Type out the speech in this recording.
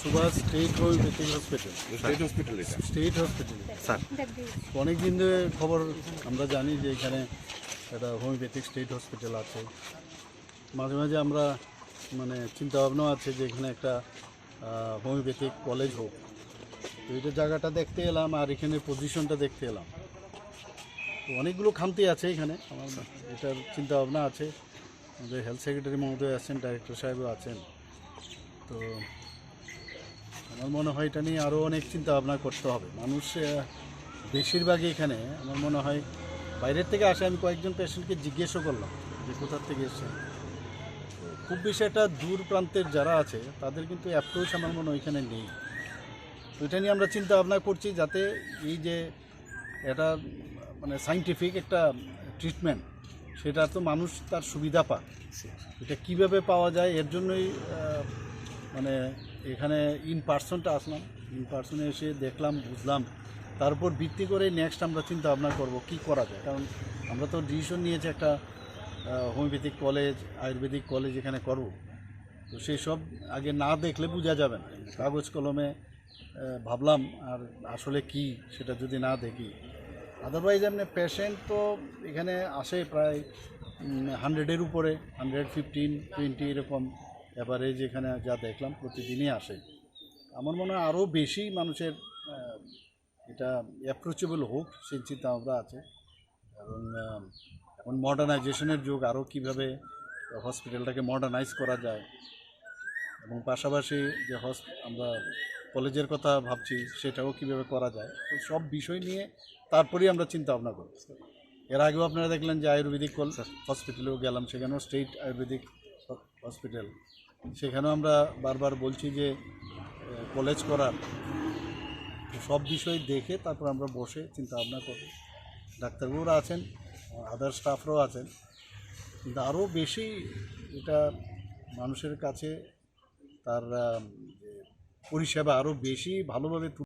Subhash state homoeopathic hospital. State hospital এটা। State hospital. Sir. অনেক দিন ধরে খবর আমরা জানি যে এখানে একটা হোমিওপ্যাথিক স্টেট হসপিটাল আছে। মাঝে মাঝে আমরা মানে চিন্তা ভাবনাও আছে যে এখানে একটা হোমিওপ্যাথিক কলেজ হোক। তো এটা জায়গাটা দেখতে এলাম আর এখানে পজিশনটা দেখতে এলাম। তো অনেকগুলো খামতি আছে এখানে। আমার এটার চিন্তা ভাবনা আছে। আমাদের হেলথ সেক্রেটারি মহোদয় আছেন ডাইরেক্টর সাহেবও আছেন। তো আমার মনে হয় এটা নিয়ে আরও অনেক চিন্তা ভাবনা করতে হবে। মানুষ বেশিরভাগই এখানে আমার মনে হয় বাইরের থেকে আসে। আমি কয়েকজন পেশেন্টকে জিজ্ঞেসও করলাম যে কোথার থেকে এসছেন খুব বেশি একটা দূর প্রান্তের যারা আছে তাদের কিন্তু অ্যাপ্রোচ আমার মনে হয় এখানে নেই। তো এটা নিয়ে আমরা চিন্তা ভাবনা করছি যাতে এই যে এটা মানে সাইন্টিফিক একটা ট্রিটমেন্ট সেটা তো মানুষ তার সুবিধা পায় এটা কীভাবে পাওয়া যায় এর জন্যই মানে এখানে ইন পার্সনটা আসলাম। ইন পার্সনে এসে দেখলাম, বুঝলাম। তারপর ভিত্তি করে নেক্সট আমরা চিন্তা ভাবনা করব কি করা যায়। কারণ আমরা তো ডিসিশন নিয়েছি একটা হোমিওপ্যাথিক কলেজ আয়ুর্বেদিক কলেজ এখানে করব। তো সেই সব আগে না দেখলে বোঝা যাবে না। কাগজ কলমে ভাবলাম আর আসলে কি, সেটা যদি না দেখি। আদারওয়াইজ এমনি পেশেন্ট তো এখানে আসে প্রায় হান্ড্রেডের উপরে হান্ড্রেড ফিফটিন টোয়েন্টি এরকম। অ্যাভারেজ এখানে যা দেখলাম প্রতিদিনই আসে। আমার মনে হয় আরও বেশি মানুষের এটা অ্যাপ্রোচেবল হোক সেই চিন্তা ভাবনা আছে এবং এখন মডার্নাইজেশনের যুগ আরও কীভাবে হসপিটালটাকে মডার্নাইজ করা যায়। এবং পাশাপাশি যে হস আমরা কলেজের কথা ভাবছি সেটাও কীভাবে করা যায়। তো সব বিষয় নিয়ে তারপরেই আমরা চিন্তা ভাবনা করি এর আগেও আপনারা দেখলেন যে আয়ুর্বেদিক কল হসপিটালেও গেলাম সেখানেও স্টেট আয়ুর্বেদিক হসপিটাল সেখানেও আমরা বারবার বলছি যে কলেজ করার সব বিষয় দেখে তারপর আমরা বসে চিন্তা ভাবনা করি। ডাক্তারবাবুরা আছেন আদার স্টাফরাও আছেন। কিন্তু আরও বেশি এটা মানুষের কাছে তার পরিষেবা আরও বেশি ভালোভাবে